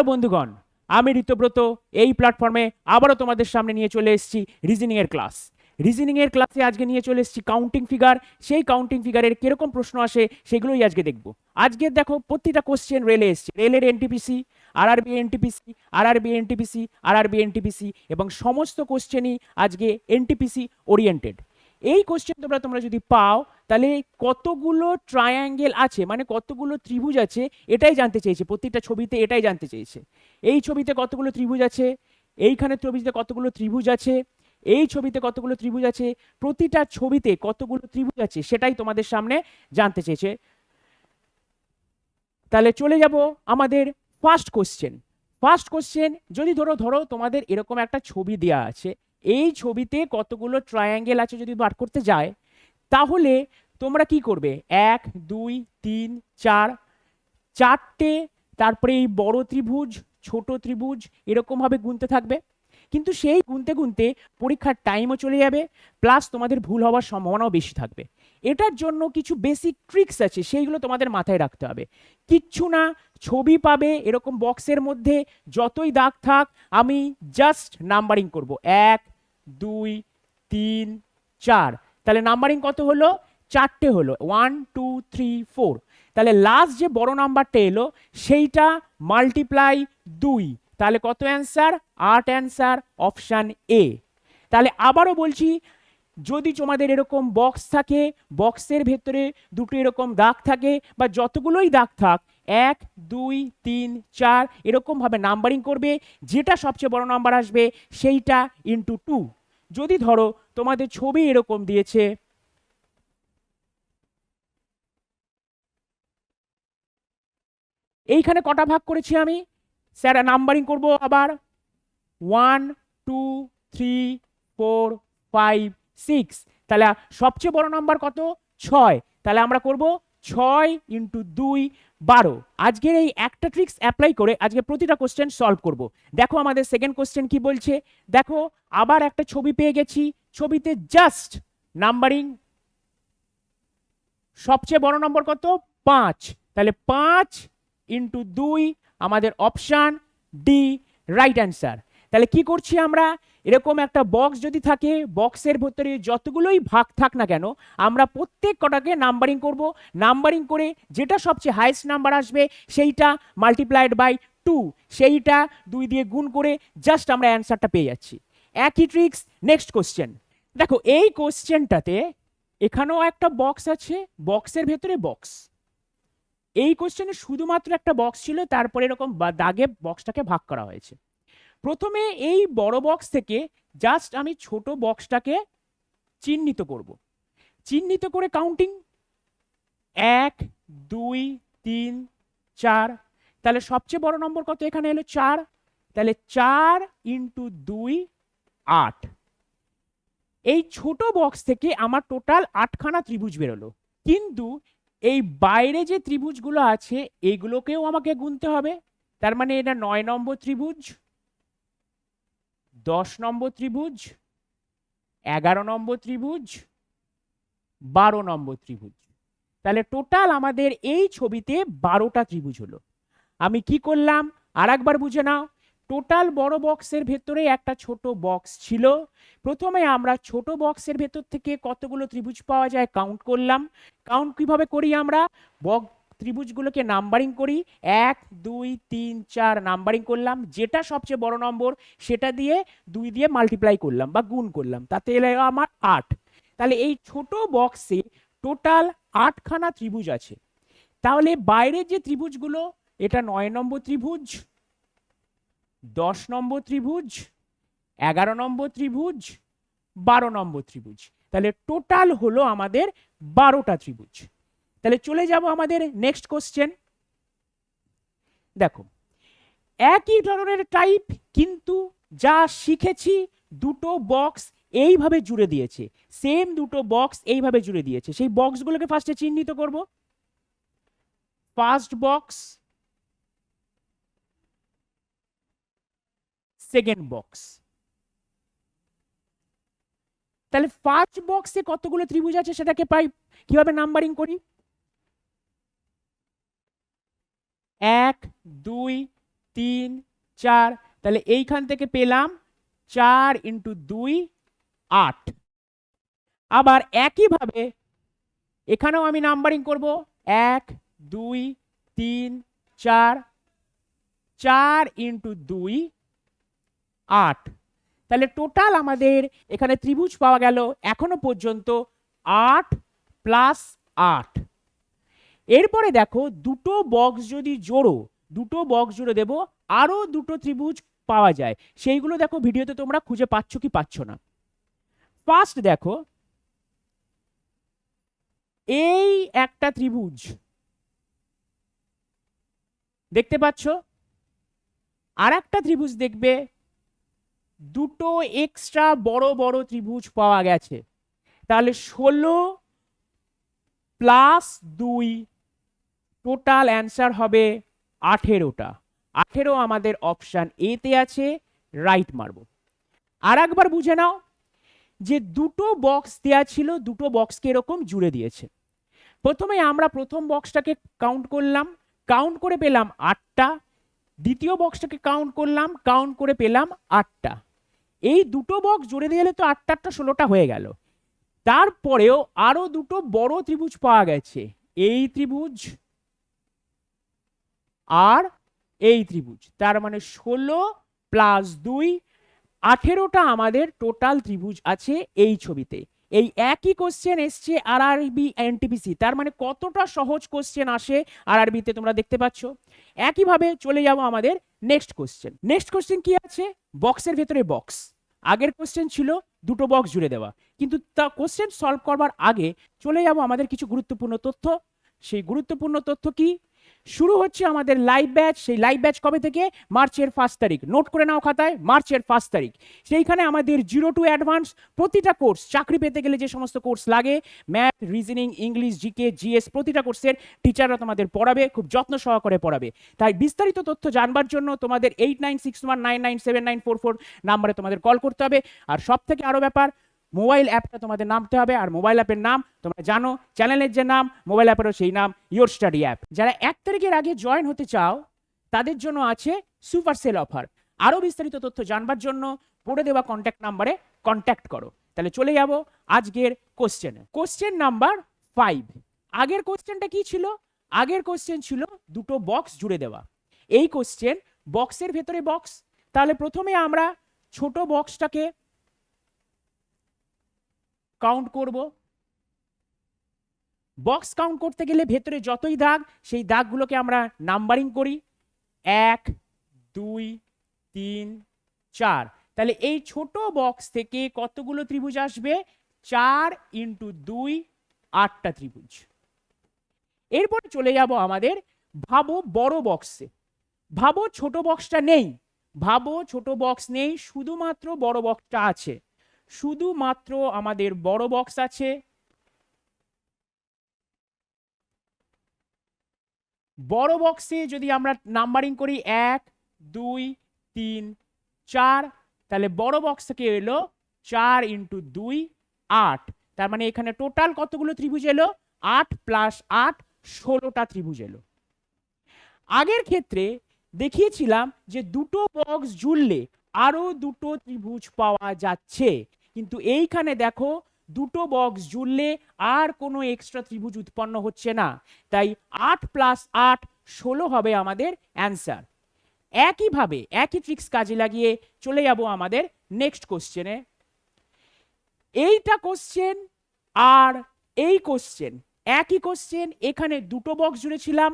Hello বন্ধুগণ, আমি ঋতব্রত। এই প্ল্যাটফর্মে আবারও তোমাদের সামনে নিয়ে চলে এসেছি রিজনিংয়ের ক্লাস রিজনিংয়ের ক্লাসে আজকে নিয়ে চলে এসেছি কাউন্টিং ফিগার সেই কাউন্টিং ফিগারের কীরকম প্রশ্ন আসে সেগুলোই আজকে দেখব। আজকে দেখো প্রতিটা কোশ্চেন রেলে এসছে। রেলের NTPC RRB NTPC RRB NTPC RRB NTPC এবং সমস্ত কোশ্চেনই আজকে এনটিপিসি ওরিয়েন্টেড এই কোশ্চেন তোমরা তোমরা যদি পাও তাহলে কতগুলো ট্রায়াঙ্গেল আছে? মানে কতগুলো ত্রিভুজ আছে? এটাই জানতে চেয়েছে। প্রত্যেকটা ছবিতে এটাই জানতে চেয়েছে। এই ছবিতে কতগুলো ত্রিভুজ আছে? এইখানে ছবিতে কতগুলো ত্রিভুজ আছে? এই ছবিতে কতগুলো ত্রিভুজ আছে? প্রতিটা ছবিতে কতগুলো ত্রিভুজ আছে? সেটাই তোমাদের সামনে জানতে চেয়েছে। তাহলে চলে যাব আমাদের ফার্স্ট কোশ্চেন ফার্স্ট কোশ্চেন যদি ধরো ধরো তোমাদের এরকম একটা ছবি দেওয়া আছে, এই ছবিতে কতগুলো ট্রায়াঙ্গেল আছে যদি বার করতে যায়? তাহলে তোমরা কি করবে? এক, দুই, তিন, চার, চারটে, তারপরে এই বড় ত্রিভুজ, ছোট ত্রিভুজ এরকমভাবে গুনতে থাকবে। কিন্তু সেই গুনতে গুনতে পরীক্ষার টাইমও চলে যাবে প্লাস তোমাদের ভুল হওয়ার সম্ভাবনাও বেশি থাকবে। এটার জন্য কিছু বেসিক ট্রিক্স আছে, সেইগুলো তোমাদের মাথায় রাখতে হবে। কিচ্ছু না, ছবি পাবে এরকম বক্সের মধ্যে, যতই দাগ থাক, আমি জাস্ট নাম্বারিং করব। এক, দুই, তিন, চার। তাহলে নাম্বারিং কত হলো? চারটে হলো। ওয়ান টু থ্রি ফোর তাহলে লাস্ট যে বড় নাম্বারটা এলো, সেইটা মাল্টিপ্লাই দুই। তাহলে কত অ্যান্সার আট অ্যান্সার অপশান এ তাহলে আবারও বলছি, যদি তোমাদের এরকম বক্স থাকে বক্সের ভেতরে দুটো এরকম দাগ থাকে, বা যতগুলোই দাগ থাক, এক, দুই, তিন, চার, এরকমভাবে নাম্বারিং করবে, যেটা সবচেয়ে বড় নাম্বার আসবে, সেইটা ইন্টু টু যদি ধরো তোমাদের ছবি এরকম দিয়েছে। এইখানে কটা ভাগ করেছি আমি? স্যার নাম্বারিং করব আবার। One two three four five six তাহলে সবচেয়ে বড় নাম্বার কত? ছয়। তাহলে আমরা করব ছয় ইন্টু দুই বারো। আজকের এই একটা ট্রিক্স অ্যাপ্লাই করে আজকে প্রতিটা কোশ্চেন সলভ করব। দেখো আমাদের সেকেন্ড কোশ্চেন কি বলছে? দেখো, আবার একটা ছবি পেয়ে গেছি। ছবিতে জাস্ট নাম্বারিং সবচেয়ে বড় নম্বর কত? পাঁচ। তাহলে পাঁচ ইন্টু দুই আমাদের অপশান ডি রাইট অ্যান্সার তাহলে কি করছি আমরা? এরকম একটা বক্স যদি থাকে বক্সের ভেতরে যতগুলোই ভাগ থাক না কেন, আমরা প্রত্যেক কটাকে নাম্বারিং করব। নাম্বারিং করে যেটা সবচেয়ে হাইস্ট নাম্বার আসবে, সেইটা মাল্টিপ্লাইড বাই টু সেইটা দুই দিয়ে গুণ করে জাস্ট আমরা অ্যান্সারটা পেয়ে যাচ্ছি। একই ট্রিক্স নেক্সট কোশ্চেন দেখো, এই কোশ্চেনটাতে এখানেও একটা বক্স আছে বক্সের ভেতরে বক্স এই কোশ্চেনে শুধুমাত্র একটা বক্স ছিল, তারপরে এরকম দাগে বক্সটাকে ভাগ করা হয়েছে। প্রথমে এই বড় বক্স থেকে জাস্ট আমি ছোট বক্সটাকে চিহ্নিত করব। চিহ্নিত করে কাউন্টিং এক, দুই, তিন, চার। তাহলে সবচেয়ে বড় নম্বর কত এখানে এলো? চার। তাহলে চার ইন্টু দুই, আট। এই ছোট বক্স থেকে আমার টোটাল আটখানা ত্রিভুজ বেরোলো। কিন্তু এই বাইরে যে ত্রিভুজগুলো আছে, এগুলোকেও আমাকে গুনতে হবে। তার মানে এটা নয় নম্বর ত্রিভুজ। দশ নম্বর ত্রিভুজ, এগারো নম্বর ত্রিভুজ, বারো নম্বর ত্রিভুজ। তাহলে টোটাল আমাদের এই ছবিতে বারোটা ত্রিভুজ হলো। আমি কি করলাম? আর একবার বুঝে নাও। টোটাল বড় বক্সের ভেতরে একটা ছোট বক্স ছিল। প্রথমে আমরা ছোট বক্সের ভেতর থেকে কতগুলো ত্রিভুজ পাওয়া যায় কাউন্ট করলাম। কাউন্ট কীভাবে করি আমরা? বক ত্রিভুজগুলোকে নাম্বারিং করি, এক, দুই, তিন, চার নাম্বারিং করলাম, যেটা সবচেয়ে বড় নম্বর, সেটা দিয়ে দুই দিয়ে মাল্টিপ্লাই করলাম বা গুণ করলাম, তাতে এলো আমার আট। তাহলে এই ছোট বক্সে টোটাল আটখানা ত্রিভুজ আছে। তাহলে বাইরের যে ত্রিভুজগুলো, এটা নয় নম্বর ত্রিভুজ, দশ নম্বর ত্রিভুজ, এগারো নম্বর ত্রিভুজ, বারো নম্বর ত্রিভুজ। তাহলে টোটাল হলো আমাদের বারোটা ত্রিভুজ। তাহলে চলে যাব আমাদের নেক্সট কোশ্চেন দেখো, একই ধরনের টাইপ কিন্তু যা শিখেছি দুটো বক্স এইভাবে জুড়ে দিয়েছে সেম দুটো বক্স এইভাবে জুড়ে দিয়েছে। সেই বক্সগুলোকে ফার্স্টে চিহ্নিত করব। ফার্স্ট বক্স সেকেন্ড বক্স তাহলে ফার্স্ট বক্সে কতগুলো ত্রিভুজ আছে সেটাকে পাই, কীভাবে নাম্বারিং করি? এক, দুই, তিন, চার। তাহলে এইখান থেকে পেলাম চার ইন্টু দুই, আট। আবার একইভাবে এখানেও আমি নাম্বারিং করব। এক, দুই, তিন, চার চার ইন্টু দুই, আট। তাহলে টোটাল আমাদের এখানে ত্রিভুজ পাওয়া গেল এখনও পর্যন্ত আট প্লাস আট। এরপরে দেখো, দুটো বক্স যদি জোড়ো, দুটো বক্স জুড়ে দেব আরও দুটো ত্রিভুজ পাওয়া যায়। সেইগুলো দেখো ভিডিওতে তোমরা খুঁজে পাচ্ছ কি পাচ্ছ না। ফার্স্ট দেখো, এই একটা ত্রিভুজ। দেখতে পাচ্ছ? আর একটা ত্রিভুজ দেখবে, দুটো এক্সট্রা বড় বড় ত্রিভুজ পাওয়া গেছে। তাহলে ষোলো প্লাস দুই টোটাল অ্যান্সার হবে আঠেরোটা। আঠেরো আমাদের অপশান এতে আছে রাইট মারব। আর একবার বুঝে নাও যে দুটো বক্স দেয়া ছিল, দুটো বক্সকে এরকম জুড়ে দিয়েছে। প্রথমে আমরা প্রথম বক্সটাকে কাউন্ট করলাম কাউন্ট করে পেলাম আটটা। দ্বিতীয় বক্সটাকে কাউন্ট করলাম কাউন্ট করে পেলাম আটটা। এই দুটো বক্স জুড়ে দিলে তো আটটা আটটা ষোলোটা হয়ে গেল। তারপরেও আরও দুটো বড় ত্রিভুজ পাওয়া গেছে। এই ত্রিভুজ আর এই ত্রিভুজ, তার মানে ষোলো প্লাস দুই, আঠেরোটা আমাদের টোটাল ত্রিভুজ আছে এই ছবিতে। এই একই কোশ্চেন এসছে আর আরবি এনটিপিসি তার মানে কতটা সহজ কোশ্চেন আসে আর আরবিতে তোমরা দেখতে পাচ্ছ। একইভাবে চলে যাব আমাদের নেক্সট কোশ্চেন নেক্সট কোশ্চেন কি আছে? বক্সের ভেতরে বক্স আগের কোশ্চেন ছিল দুটো বক্স জুড়ে দেওয়া। কিন্তু তা কোশ্চেন সলভ করবার আগে চলে যাব আমাদের কিছু গুরুত্বপূর্ণ তথ্য। সেই গুরুত্বপূর্ণ তথ্য কি? শুরু হচ্ছে আমাদের লাইভ ব্যাচ সেই লাইভ ব্যাচ কবে থেকে? মার্চের ফার্স্ট তারিখ। নোট করে নাও খাতায়, মার্চের ফার্স্ট তারিখ। সেইখানে আমাদের জিরো টু অ্যাডভান্স প্রতিটা কোর্স চাকরি পেতে গেলে যে সমস্ত কোর্স লাগে math reasoning English GK GS প্রতিটা কোর্সের টিচাররা তোমাদের পড়াবে, খুব যত্ন সহকারে পড়াবে। তাই বিস্তারিত তথ্য জানবার জন্য তোমাদের eight nine six one nine nine seven nine four four নাম্বারে তোমাদের কল করতে হবে। আর সব থেকে আরও ব্যাপার মোবাইল অ্যাপটা তোমাদের নামতে হবে আর মোবাইল অ্যাপের নাম তোমরা জানো। চ্যানেলের যে নাম মোবাইল অ্যাপেরও সেই নাম ইয়োর স্টাডি অ্যাপ যারা এক তারিখের আগে জয়েন হতে চাও, তাদের জন্য আছে সুপার সেল অফার আরও বিস্তারিত তথ্য জানবার জন্য পড়ে দেওয়া কন্ট্যাক্ট নাম্বারে কন্ট্যাক্ট করো। তাহলে চলে যাব আজকের কোশ্চেনে কোশ্চেন নাম্বার ফাইভ আগের কোশ্চেনটা কি ছিল? আগের কোশ্চেন ছিল দুটো বক্স জুড়ে দেওয়া। এই কোশ্চেন বক্সের ভেতরে বক্স তাহলে প্রথমে আমরা ছোট বক্সটাকে কাউন্ট করব। বক্স কাউন্ট করতে গেলে ভেতরে যতই দাগ, সেই দাগগুলোকে আমরা নাম্বারিং করি। এক, দুই, তিন, চার। তাহলে এই ছোট বক্স থেকে কতগুলো ত্রিভুজ আসবে? চার ইন্টু দুই, আটটা ত্রিভুজ। এরপর চলে যাব আমাদের ভাবো বড় বক্সে ভাবো ছোট বক্সটা নেই। ভাবো ছোট বক্স নেই, শুধুমাত্র বড় বক্সটা আছে। শুধুমাত্র আমাদের বড় বক্স আছে। বড় বক্সে যদি আমরা নাম্বারিং করি এক, দুই, তিন, চার, তাহলে বড় বক্স থেকে এলো চার ইন্টু দুই, আট। তার মানে এখানে টোটাল কতগুলো ত্রিভুজ এলো? আট প্লাস আট, ষোলোটা ত্রিভুজ এলো। আগের ক্ষেত্রে দেখিয়েছিলাম যে দুটো বক্স জুড়লে আরও দুটো ত্রিভুজ পাওয়া যাচ্ছে। কিন্তু এইখানে দেখো দুটো বক্স জুড়লে আর কোনো এক্সট্রা ত্রিভুজ উৎপন্ন হচ্ছে না। তাই আট প্লাস আট ষোলো হবে আমাদের অ্যান্সার একইভাবে, একই ট্রিক্স কাজে লাগিয়ে চলে যাব আমাদের নেক্সট কোশ্চেনে এইটা কোশ্চেন আর এই কোশ্চেন একই কোশ্চেন এখানে দুটো বক্স জুড়েছিলাম,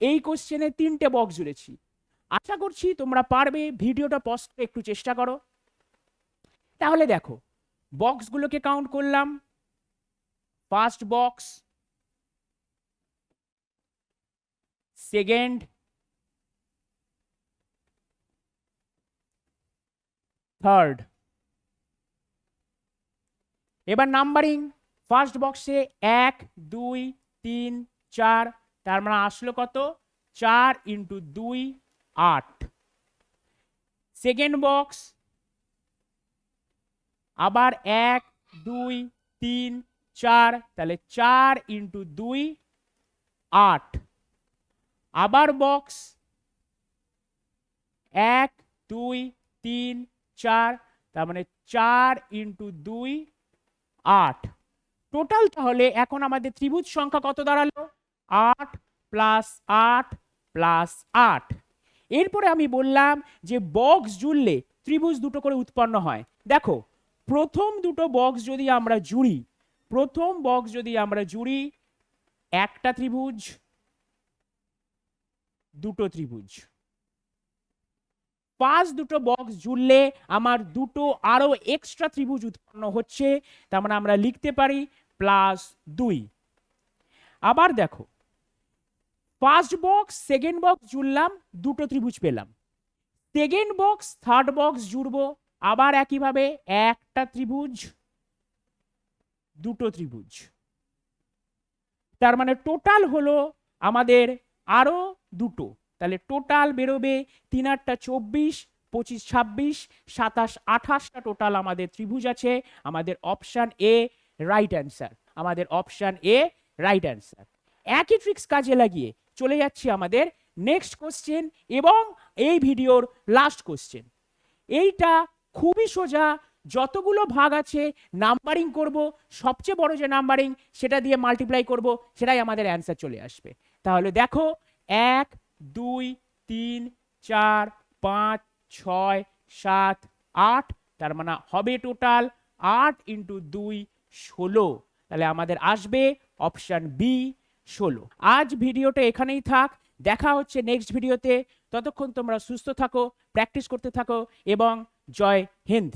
এই কোশ্চেনে তিনটে বক্স জুড়েছি। আশা করছি তোমরা পারবে, ভিডিওটা পজ করে একটু চেষ্টা করো। তাহলে দেখো বক্সগুলোকে কাউন্ট করলাম। ফার্স্ট বক্স সেকেন্ড থার্ড এবার নাম্বারিং ফার্স্ট বক্সে এক, দুই, তিন, চার, তার মানে আসলো কত? চার ইন্টু দুই, আট। সেকেন্ড বক্স আবার এক, দুই, তিন, চার, তাহলে চার ইন্টু দুই, আট। আবার বক্স এক, দুই, তিন, চার, তার মানে চার ইন্টু দুই, আট। টোটাল তাহলে এখন আমাদের ত্রিভুজ সংখ্যা কত দাঁড়াল? আট প্লাস আট প্লাস আট। এরপরে আমি বললাম যে বক্স জুড়লে ত্রিভুজ দুটো করে উৎপন্ন হয়। দেখো প্রথম দুটো বক্স যদি আমরা জুড়ি, প্রথম বক্স যদি আমরা জুড়ি, একটা ত্রিভুজ, দুটো ত্রিভুজ। পাঁচ দুটো বক্স জুড়লে আমার দুটো আরও এক্সট্রা ত্রিভুজ উৎপন্ন হচ্ছে, তার মানে আমরা লিখতে পারি প্লাস দুই। আবার দেখো ফার্স্ট বক্স সেকেন্ড বক্স জুড়লাম, দুটো ত্রিভুজ পেলাম। সেকেন্ড বক্স থার্ড বক্স জুড়বো আবার একইভাবে একটা ত্রিভুজ, দুটো ত্রিভুজ। তার মানে টোটাল হলো আমাদের আরও দুটো। তাহলে টোটাল বেরোবে তিন আটটা চব্বিশ, পঁচিশ ছাব্বিশ, সাতাশ আঠাশটা টোটাল আমাদের ত্রিভুজ আছে। আমাদের অপশান এ রাইট অ্যান্সার। আমাদের অপশান এ রাইট অ্যান্সার। একই ট্রিক্স কাজে লাগিয়ে চলে যাচ্ছি আমাদের নেক্সট কোশ্চেন এবং এই ভিডিওর লাস্ট কোশ্চেন। এইটা খুবই সোজা, যতগুলো ভাগ আছে নাম্বারিং করব। সবচেয়ে বড় যে নাম্বারিং সেটা দিয়ে মাল্টিপ্লাই করব, সেটাই আমাদের অ্যান্সার চলে আসবে। তাহলে দেখো, এক, দুই, তিন, চার, পাঁচ, ছয়, সাত, আট, তার মানে হবে টোটাল আট ইন্টু দুই, ষোলো। তাহলে আমাদের আসবে অপশান বি ষোলো। আজ ভিডিওটা এখানেই থাক। দেখা হচ্ছে নেক্সট ভিডিওতে ততক্ষণ তোমরা সুস্থ থাকো প্র্যাকটিস করতে থাকো, এবং জয় হিন্দ